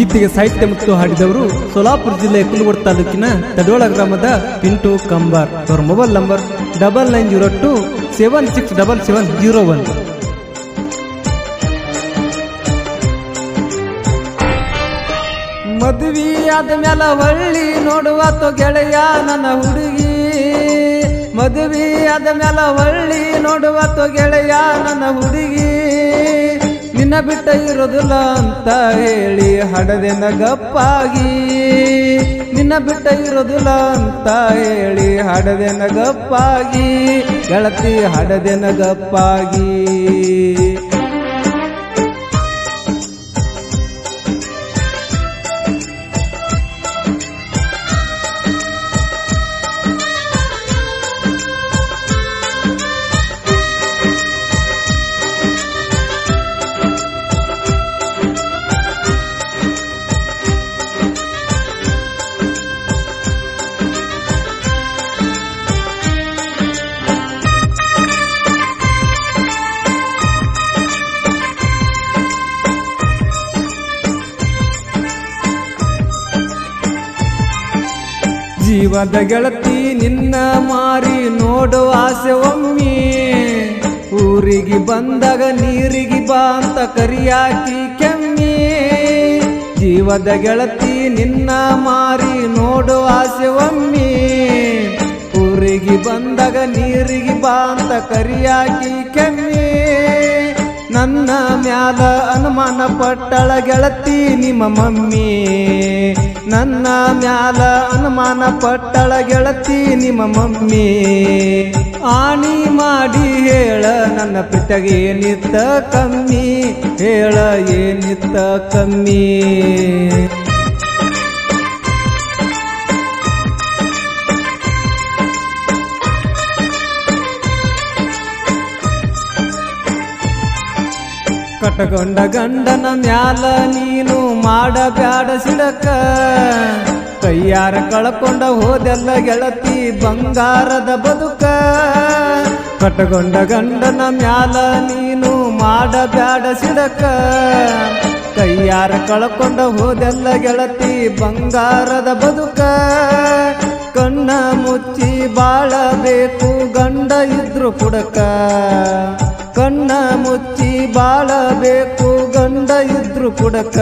ಗೀತೆಗೆ ಸಾಹಿತ್ಯ ಮತ್ತು ಹಾಡಿದವರು ಸೋಲಾಪುರ ಜಿಲ್ಲೆಯ ಕುಲಗೋಡ್ ತಾಲೂಕಿನ ತಡೋಳ ಗ್ರಾಮದ ಪಿಂಟು ಕಂಬಾರ್. ಅವರ mobile number double nine zero two seven six double seven zero one. ಮದುವೆ ಆದ ಮ್ಯಾಲ ಹೊಳ್ಳಿ ನೋಡುವ ತೊ ಗೆಳೆಯ ನನ್ನ ಹುಡುಗಿ. ಮದುವೆ ಆದ ಮ್ಯಾಲ ಹೊಳ್ಳಿ ನೋಡುವ ತೊ ಗೆಳೆಯ ನನ್ನ ಹುಡುಗಿ. ನಿನ್ನ ಬಿಟ್ಟ ಇರೋದಿಲ್ಲ ಅಂತ ಹೇಳಿ ಹಡದೆನ ಗಪ್ಪಾಗಿ. ನಿನ್ನ ಬಿಟ್ಟ ಇರೋದಿಲ್ಲ ಅಂತ ಹೇಳಿ ಹಡದೆನ ಗಪ್ಪಾಗಿ. ಗೆಳತಿ ಹಡದೆನ ಗಪ್ಪಾಗಿ. ಜೀವದ ಗೆಳತಿ, ನಿನ್ನ ಮಾರಿ ನೋಡು ಆಸೆ ಒಮ್ಮೆ. ಊರಿಗೆ ಬಂದಾಗ ನೀರಿಗೆ ಬಾ ಅಂತ ಕರಿಯಾಕಿ ಕೆಮ್ಮಿ. ಜೀವದ ಗೆಳತಿ, ನಿನ್ನ ಮಾರಿ ನೋಡು ಆಸೆ ಒಮ್ಮೆ. ಊರಿಗೆ ಬಂದಾಗ ನೀರಿಗೆ ಬಾ ಅಂತ ಕರಿಯಾಕಿ ಕೆಮ್ಮಿ. ನನ್ನ ಮ್ಯಾಲ ಅನುಮಾನ ಪಟ್ಟಳ ಗೆಳತಿ ನಿಮ್ಮ ಮಮ್ಮಿ. ನನ್ನ ಮ್ಯಾಲ ಅನುಮಾನ ಪಟ್ಟಳ ಗೆಳತಿ ನಿಮ್ಮ ಮಮ್ಮಿ. ಆಣಿ ಮಾಡಿ ಹೇಳ, ನನ್ನ ಪಿತಗೆ ಏನಿತ್ತ ಕಮ್ಮಿ. ಹೇಳ, ಏನಿತ್ತ ಕಮ್ಮಿ. ಕಟಗೊಂಡ ಗಂಡನ ಮ್ಯಾಲ ನೀನು ಮಾಡಬ್ಯಾಡ ಸಿಡಕ. ಕೈಯಾರ ಕಳ್ಕೊಂಡ ಹೋದೆಲ್ಲ ಗೆಳತಿ ಬಂಗಾರದ ಬದುಕ. ಕಟಗೊಂಡ ಗಂಡನ ಮ್ಯಾಲ ನೀನು ಮಾಡಬ್ಯಾಡ ಸಿಡಕ. ಕೈಯಾರ ಕಳ್ಕೊಂಡ ಹೋದೆಲ್ಲ ಗೆಳತಿ ಬಂಗಾರದ ಬದುಕ. ಕಣ್ಣ ಮುಚ್ಚಿ ಬಾಳಬೇಕು ಗಂಡ ಇದ್ರು ಕುಡಕ. ಕಣ್ಣ ಮುಚ್ಚಿ ಬಾಳಬೇಕು, ಗಂಡ ಇದ್ರು ಕುಡಕ.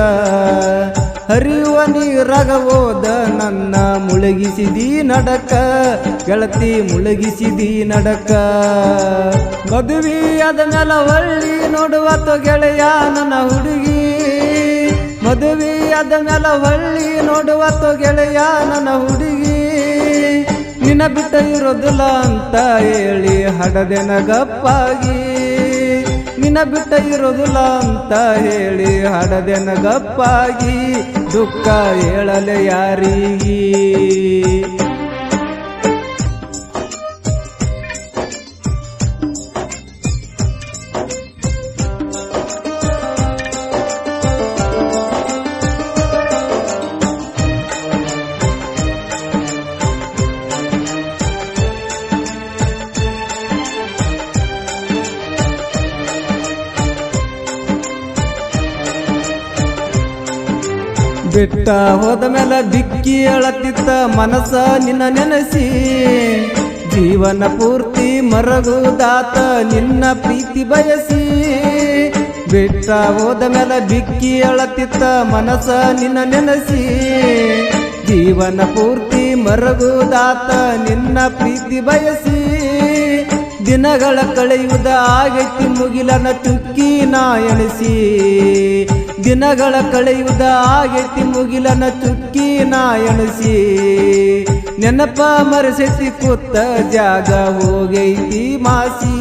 ಹರಿಯುವ ನೀರಾಗ ಹೋದ ನನ್ನ ಮುಳುಗಿಸಿದಿ ನಡಕ. ಗೆಳತಿ ಮುಳುಗಿಸಿದಿ ನಡಕ. ಮದುವೆ ಅದ ನೆಲ ಒಳ್ಳಿ ನೋಡುವ ತೊ ಗೆಳೆಯ ನನ್ನ ಹುಡುಗಿ. ಮದುವೆ ಅದ ನೆಲ ಒಳ್ಳಿ ನೋಡುವ ತೊ ಗೆಳೆಯ ನನ್ನ ಹುಡುಗಿ. ನಿನ್ನ ಬಿಟ್ಟ ಇರೋದಿಲ್ಲ ಅಂತ ಹೇಳಿ ಹಡದೆನ ಗಪ್ಪಾಗಿ ನಿನ್ನ ಬಿಟ್ಟ ಇರೋದಿಲ್ಲ ಅಂತ ಹೇಳಿ ಹಡದೆನ ಗಪ್ಪಾಗಿ ದುಃಖ ಹೇಳಲೆ ಯಾರಿಗೀ? ಬಿಟ್ಟ ಹೋದ ಮೇಲೆ ಬಿಕ್ಕಿ ಅಳತಿತ್ತ ಮನಸ ನಿನ್ನ ನೆನೆಸಿ. ಜೀವನ ಪೂರ್ತಿ ಮರಗುದಾತ ನಿನ್ನ ಪ್ರೀತಿ ಬಯಸಿ. ಬಿಟ್ಟ ಹೋದ ಮೇಲೆ ಬಿಕ್ಕಿ ಅಳತಿತ್ತ ಮನಸ ನಿನ್ನ ನೆನೆಸಿ. ಜೀವನ ಪೂರ್ತಿ ಮರಗುದಾತ ನಿನ್ನ ಪ್ರೀತಿ ಬಯಸಿ. ದಿನಗಳ ಕಳೆಯುವುದ ಆಗೈತಿ ಮುಗಿಲನ ತುಕ್ಕಿ ನಾ ಎಣಿಸಿ. ದಿನಗಳ ಕಳೆಯುವುದ ಆಗೈತಿ ಮುಗಿಲನ ಚುಕ್ಕಿ ನಾ ಎಣಿಸಿ. ನೆನಪ ಮರೆಸೆತ್ತಿ ಕೂತ ಜಾಗ ಹೋಗೈತಿ ಮಾಸಿ,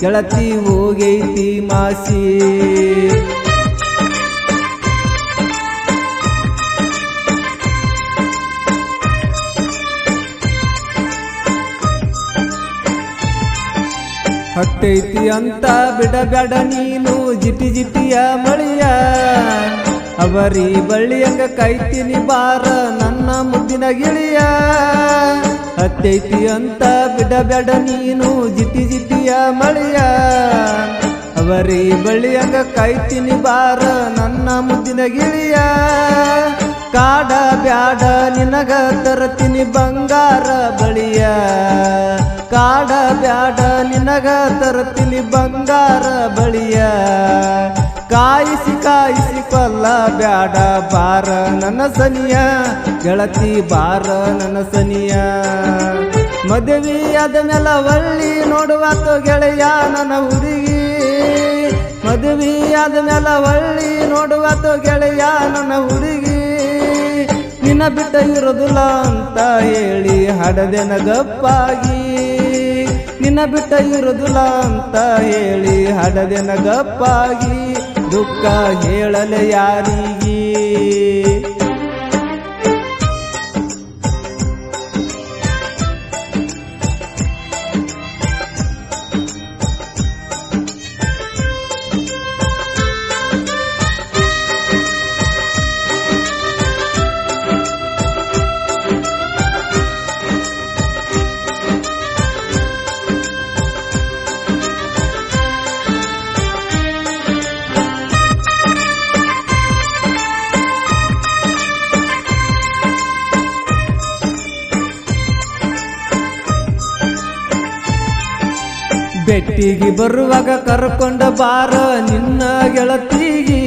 ಗೆಳತಿ ಹೋಗೈತಿ ಮಾಸಿ. ಹಟ್ಟೈತಿ ಅಂತ ಬಿಡಬೇಡ ನೀನು ಜಿಟಿ ಜಿಟಿಯ ಮಳಿಯ. ಅವರಿ ಬಳ್ಳಿಯಂಗ ಕೈತೀನಿ ಬಾರ ನನ್ನ ಮುದ್ದಿನ ಗಿಳಿಯ. ಹತ್ತೈತಿ ಅಂತ ಬಿಡಬೇಡ ನೀನು ಜಿಟಿ ಜಿಟಿಯ ಮಳಿಯ. ಅವರಿ ಬಳ್ಳಿಯಂಗ ಕೈತೀನಿ ಬಾರ ನನ್ನ ಮುದ್ದಿನ ಗಿಳಿಯ. ಕಾಡ ಬ್ಯಾಡ ನಿನಗ ತರತೀನಿ ಬಂಗಾರ ಬಳಿಯ. ಕಾಡ ಬ್ಯಾಡ, ನಿನಗ ತರತಿಲಿ ಬಂಗಾರ ಬಳಿಯ. ಕಾಯಿಸಿ ಕಾಯಿಸಿ ಪಲ್ಲ ಬ್ಯಾಡ, ಬಾರ ನನ್ನ ಸನಿಯ ಗೆಳತಿ ಬಾರ ನನ್ನ ಸನಿಯ ಮದುವೆ ಆದ ಮೇಲೆ ಒಳ್ಳಿ ನೋಡುವಾತು ಗೆಳೆಯ ನನ್ನ ಹುಡುಗಿ. ಮದುವೆ ಆದ ಮೇಲೆ ಒಳ್ಳಿ ನೋಡುವಾತು ಗೆಳೆಯ ನನ್ನ ಹುಡುಗಿ. ನಿನ್ನ ಬಿಟ್ಟ ಇರೋದಿಲ್ಲ ಅಂತ ಹೇಳಿ ಹಡದೆನ ಗಪ್ಪಾಗಿ ನಿನ್ನ ಬಿಟ್ಟ ಇರುದುಲ ಅಂತ ಹೇಳಿ ಹಡದೆನ ಗಪ್ಪಾಗಿ ದುಃಖ ಹೇಳಲೆ ಯಾರಿಗೆ? ಬೆಟ್ಟಿಗೆ ಬರುವಾಗ ಕರ್ಕೊಂಡ ಬಾರ ನಿನ್ನ ಗೆಳತಿಗಿ.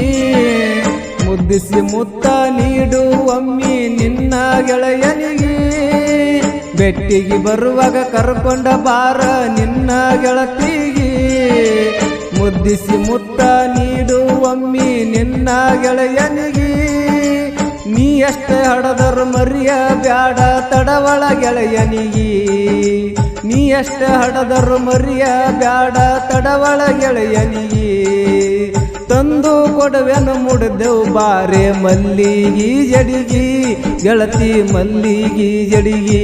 ಮುದ್ದಿಸಿ ಮುತ್ತ ನೀಡು ಒಮ್ಮಿ ನಿನ್ನ ಗೆಳೆಯನಿಗೆ. ಬೆಟ್ಟಿಗೆ ಬರುವಾಗ ಕರ್ಕೊಂಡ ಬಾರ ನಿನ್ನ ಗೆಳತಿಗೆ. ಮುದ್ದಿಸಿ ಮುತ್ತ ನೀಡು ಒಮ್ಮಿ ನಿನ್ನ ಗೆಳೆಯನಿಗೆ. ನೀ ಎಷ್ಟೇ ಹಡದರು ಮರಿಯ ಬ್ಯಾಡ, ತಡವಳ ಗೆಳೆಯನಿಗಿ ನೀ. ಎಷ್ಟೇ ಹಡದರು ಮರಿಯ ಬ್ಯಾಡ, ತಡವಳ ಗೆಳೆಯನಿಗಿ ತಂದು ಕೊಡವೆನು ಮುಡ್ದೆವು ಬಾರೆ ಮಲ್ಲಿಗಿ ಜಡಿಗಿ, ಗೆಳತಿ ಮಲ್ಲಿಗಿ ಜಡಿಗಿ.